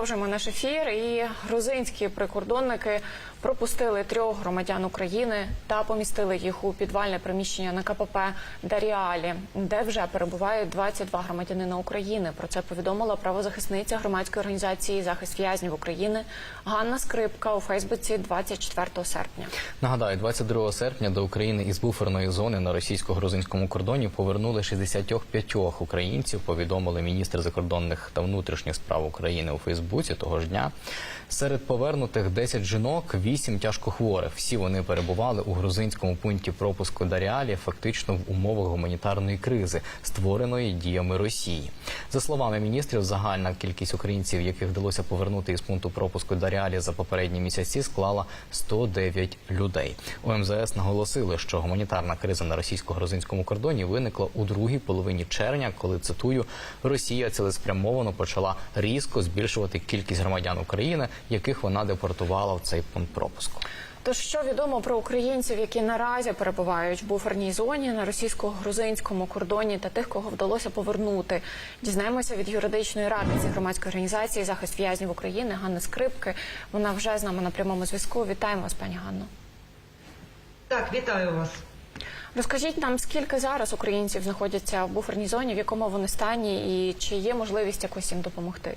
Продовжуємо наш ефір. І грузинські прикордонники пропустили трьох громадян України та помістили їх у підвальне приміщення на КПП Даріалі, де вже перебувають 22 громадянина України. Про це повідомила правозахисниця громадської організації захист в'язнів України Ганна Скрипка у Фейсбуці 24 серпня. Нагадаю, 22 серпня до України із буферної зони на російсько-грузинському кордоні повернули 65 українців. Повідомили міністр закордонних та внутрішніх справ України у Фейсбуці того ж дня. Серед повернутих 10 жінок, 8 тяжкохворих. Всі вони перебували у грузинському пункті пропуску Даріалі, фактично в умовах гуманітарної кризи, створеної діями Росії. За словами міністрів, загальна кількість українців, яких вдалося повернути із пункту пропуску Даріалі за попередні місяці, склала 109 людей. У МЗС наголосили, що гуманітарна криза на російсько-грузинському кордоні виникла у другій половині червня, коли цитую Росія цілеспрямовано почала різко збільшувати кількість громадян України, яких вона депортувала в цей пункт пропуску. Тож що відомо про українців, які наразі перебувають в буферній зоні на російсько-грузинському кордоні та тих, кого вдалося повернути, дізнаємося від юридичної радниці громадської організації захист в'язнів України Ганни Скрипки. Вона вже з нами на прямому зв'язку. Вітаємо вас, пані Ганно. Так, вітаю вас. Розкажіть нам, скільки зараз українців знаходяться в буферній зоні, в якому вони стані, і чи є можливість якось їм допомогти?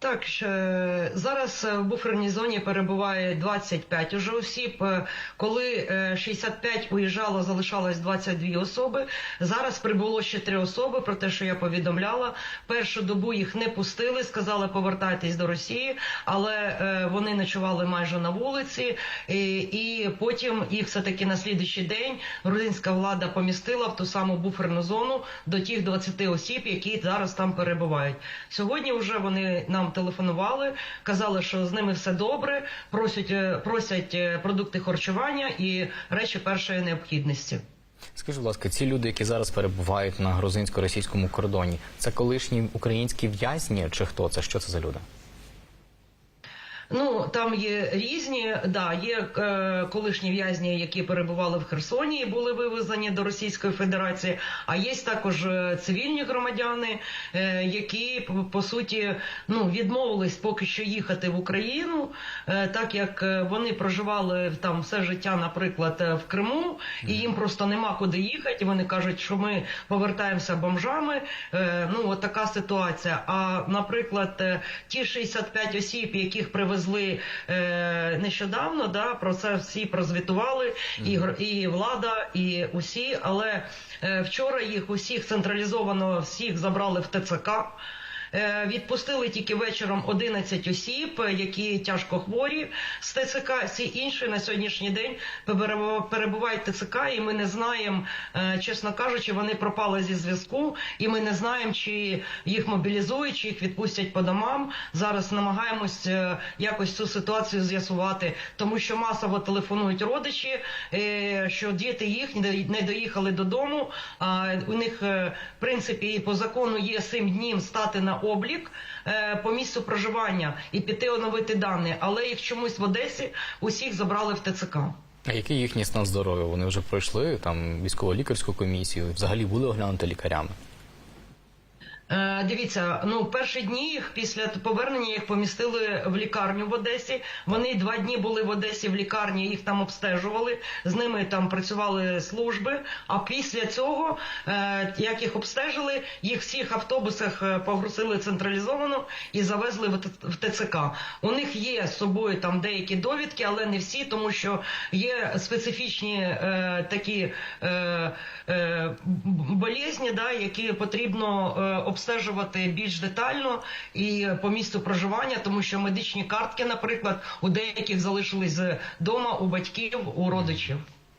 Так, е, зараз в буферній зоні перебуває 25 уже осіб. Е, Коли е, 65 уїжджало, залишалось 22 особи. Зараз прибуло ще три особи. Про те, що я повідомляла. Першу добу їх не пустили, сказали повертайтесь до Росії, але е, вони ночували майже на вулиці, і, і потім їх все таки на слідуючий день грузинська влада помістила в ту саму буферну зону до тих 20 осіб, які зараз там перебувають. Сьогодні вже вони нам телефонували, казали, що з ними все добре, просять, е, просять е, продукти харчування і речі першої необхідності. Скажіть, будь ласка, ці люди, які зараз перебувають на грузинсько-російському кордоні, це колишні українські в'язні, чи хто це? Що це за люди? Ну там є різні, да, є е, колишні в'язні, які перебували в Херсоні і були вивезені до Російської Федерації. А є також е, цивільні громадяни, е, які по, суті ну відмовились поки що їхати в Україну, е, так як е, вони проживали там все життя, наприклад, е, в Криму, і їм просто нема куди їхати. Вони кажуть, що ми повертаємося бомжами. Е, ну от така ситуація. А наприклад, ті 65 осіб, яких привезли е, нещодавно, да, про це всі прозвітували, і, і влада, і усі. Але е, вчора їх усіх централізовано всіх забрали в ТЦК. Е, Відпустили тільки вечором 11 осіб, е, які тяжко хворі з ТЦК. Всі інші на сьогоднішній день перебу- перебувають ТЦК, і ми не знаємо, е, чесно кажучи, вони пропали зі зв'язку, і ми не знаємо, чи їх мобілізують, чи їх відпустять по домам. Зараз намагаємось якось цю ситуацію з'ясувати, тому що масово телефонують родичі, що діти їх не- доїхали додому. У них в принципі по закону є 7 днів стати на облік е, по місцю проживання і піти оновити дані, але їх чомусь в Одесі усіх забрали в ТЦК. А який їхній стан здоров'я? Вони вже пройшли там військово-лікарську комісію, взагалі були оглянути лікарями. Е, Дивіться, ну перші дні їх після повернення їх помістили в лікарню в Одесі. Вони два дні були в Одесі в лікарні, їх там обстежували, з ними там працювали служби. А після цього, е, як їх обстежили, їх всіх автобусах е, погрузили централізовано і завезли в ТЦК. У них є з собою там деякі довідки, але не всі, тому що є специфічні е, такі е, е, болезні, да, які потрібно е, обстежувати більш детально і по місцю проживання, тому що медичні картки, наприклад, у деяких залишились вдома у батьків, у родичів.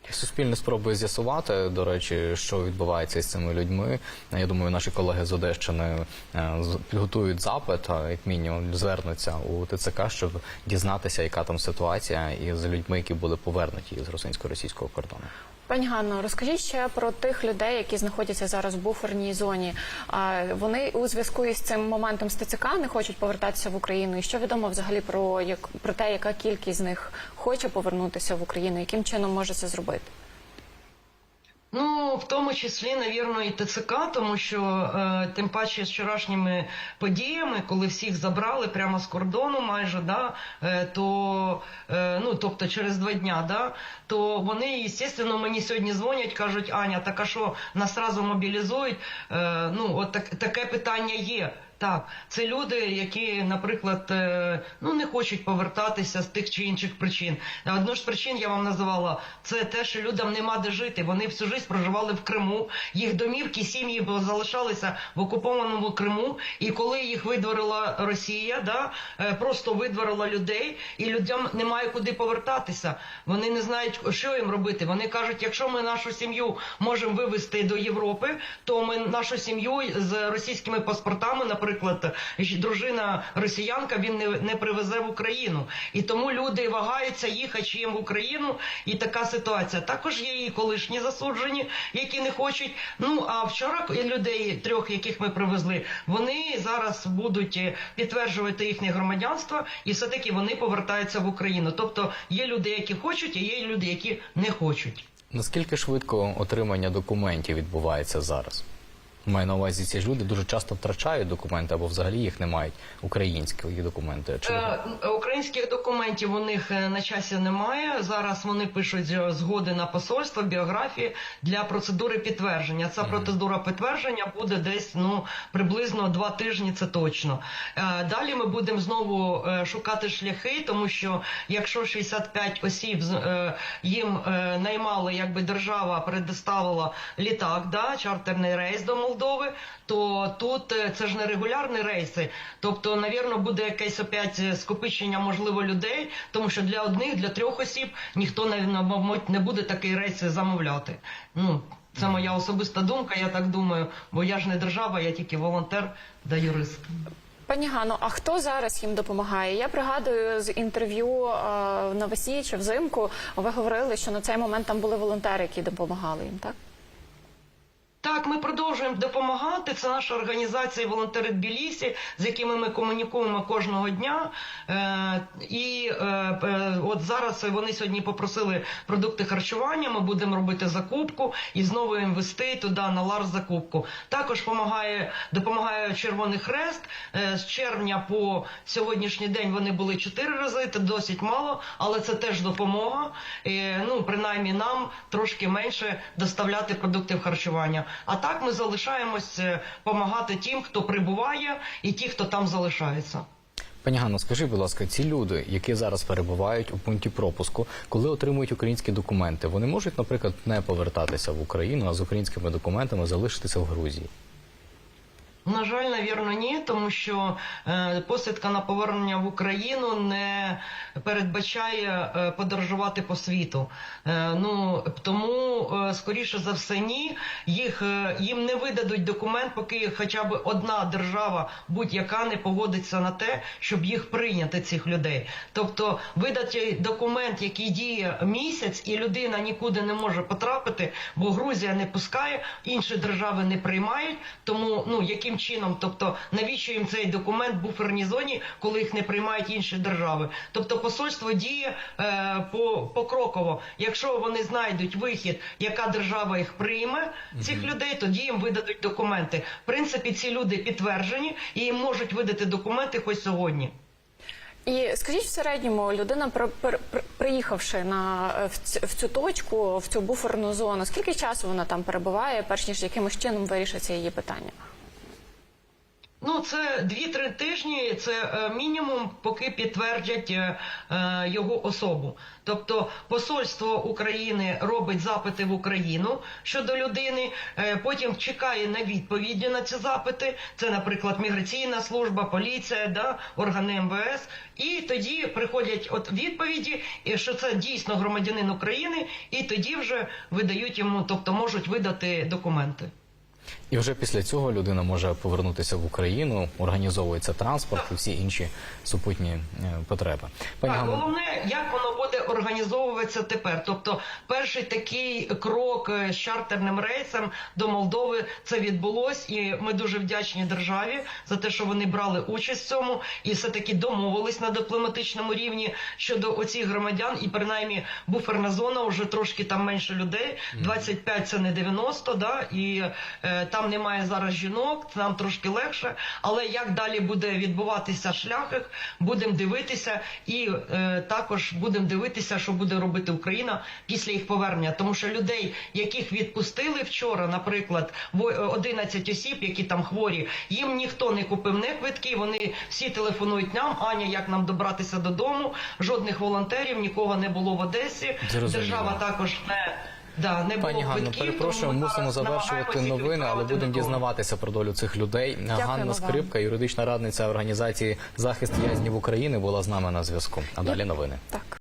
Суспільне спробує з'ясувати, до речі, що відбувається з цими людьми. Я думаю, наші колеги з Одещини е, підготують запит, а як мінімум звернуться у ТЦК, щоб дізнатися, яка там ситуація із людьми, які були повернуті з російсько-російського кордону. Пані Ганно, розкажіть ще про тих людей, які знаходяться зараз в буферній зоні. Вони у зв'язку із цим моментом з ТЦК не хочуть повертатися в Україну. І що відомо взагалі про як про те, яка кількість з них хоче повернутися в Україну, яким чином може це зробити? Ну, в тому числі, навірно, і ТЦК, тому що е, тим паче з вчорашніми подіями, коли всіх забрали прямо з кордону, майже да, е, то е, ну тобто через два дня, да, то вони, звісно, мені сьогодні дзвонять, кажуть, Аня, так а що нас разу мобілізують? Е, ну, от так, таке питання є. Так, це люди, які, наприклад, е, ну не хочуть повертатися з тих чи інших причин. Одну з причин я вам називала це те, що людям нема де жити. Вони всю життя проживали в Криму. Їх домівки, сім'ї залишалися в окупованому Криму. І коли їх видворила Росія, да е, просто видворила людей, і людям немає куди повертатися. Вони не знають, що їм робити. Вони кажуть, якщо ми нашу сім'ю можемо вивезти до Європи, то ми нашу сім'ю з російськими паспортами, наприклад, ж- дружина росіянка, він не, не привезе в Україну. І тому люди вагаються їхати чи їм в Україну. І така ситуація. Також є і колишні засуджені, які не хочуть. Ну а вчора людей трьох, яких ми привезли, вони зараз будуть е, підтверджувати їхнє громадянство, і все таки вони повертаються в Україну. Тобто є люди, які хочуть, а є люди, які не хочуть. Наскільки швидко отримання документів відбувається зараз? Маю на увазі, ці ж люди дуже часто втрачають документи або взагалі їх не мають українські документи. Чи Е, Українських документів у них е, на часі немає. Зараз вони пишуть е, згоди на посольство, біографії для процедури підтвердження. Ця процедура підтвердження буде десь ну приблизно два тижні. Це точно. Е, Далі ми будемо знову шукати шляхи, тому що якщо 65 осіб їм наймали, якби держава предоставила літак, да, чартерний рейс до Молдови, то тут це ж не регулярні рейси. Тобто, навірно, буде якесь опять скопичення, можливо, людей, тому що для одних, для трьох осіб ніхто навіть, мабуть, не буде такий рейс замовляти. Ну, це моя особиста думка, я так думаю, бо я ж не держава, я тільки волонтер да юрист. Пані Гано, а хто зараз їм допомагає? Я пригадую з інтерв'ю е, навесні чи взимку. Ви говорили, що на цей момент там були волонтери, які допомагали їм, так? Так, ми продовжуємо допомагати. Це наша організація волонтери Тбілісі, з якими ми комунікуємо кожного дня. Е, і е, е, от зараз вони сьогодні попросили продукти харчування. Ми будемо робити закупку і знову їм вести туди на Ларс закупку. Також допомагає, допомагає Червоний Хрест. З червня по сьогоднішній день вони були чотири рази. Це досить мало, але це теж допомога. Ну принаймні нам трошки менше доставляти продуктів харчування. А так ми залишаємось допомагати тим, хто прибуває, і ті, хто там залишається. Пані Ганно, скажи, будь ласка, ці люди, які зараз перебувають у пункті пропуску, коли отримують українські документи, вони можуть, наприклад, не повертатися в Україну, а з українськими документами залишитися в Грузії. На жаль, навірно, ні, тому що е, посвідка на повернення в Україну не передбачає е, подорожувати по світу. Е, ну тому, скоріше за все, ні. Їх їм не видадуть документ, поки хоча б одна держава, будь-яка, не погодиться на те, щоб їх прийняти цих людей. Тобто, видати документ, який діє місяць, і людина нікуди не може потрапити, бо Грузія не пускає, інші держави не приймають. Тому ну яким чином, тобто навіщо їм цей документ в буферній зоні, коли їх не приймають інші держави? Тобто посольство діє е, по покроково. Якщо вони знайдуть вихід, яка держава їх прийме, цих людей, тоді їм видадуть документи. В принципі, ці люди підтверджені і їм можуть видати документи хоч сьогодні. І скажіть в середньому, людина при, при, при- приїхавши на е, в цю, в цю точку, в цю буферну зону, скільки часу вона там перебуває, перш ніж якимось чином вирішиться її питання? Ну, це 2-3 тижні, це е, мінімум, поки підтвердять е, е, його особу. Тобто посольство України робить запити в Україну щодо людини, потім чекає на відповіді на ці запити. Це, наприклад, міграційна служба, поліція, да, органи МВС. І тоді приходять от відповіді, що це дійсно громадянин України, і тоді вже видають йому, тобто можуть видати документи. І вже після цього людина може повернутися в Україну, організовується транспорт і всі інші супутні е, потреби. Пані Так, головне, як воно буде організовуватися тепер. Тобто, перший такий крок е, з чартерним рейсом до Молдови це відбулось, і ми дуже вдячні державі за те, що вони брали участь в цьому і все таки домовились на дипломатичному рівні щодо оцих громадян. І принаймні буферна зона вже трошки там менше людей. 25 – це не 90, да і е, там немає зараз жінок. Нам трошки легше. Але як далі буде відбуватися шлях, будемо дивитися, і е, також будемо дивитися, що буде робити Україна після їх повернення. Тому що людей, яких відпустили вчора, наприклад, во- е, 11 осіб, які там хворі, їм ніхто не купив не квитки. Вони всі телефонують нам. Аня, як нам добратися додому? Жодних волонтерів, нікого не було в Одесі. Зрозуміло. Держава також не. Да, не Пані було Ганно, квитків, перепрошую, тому ми мусимо зараз завершувати намагаємося новини, але відправити будемо дізнаватися про долю цих людей. Ганна вам. Скрипка, юридична радниця організації захист в'язнів України, була з нами на зв'язку. А далі новини. Так.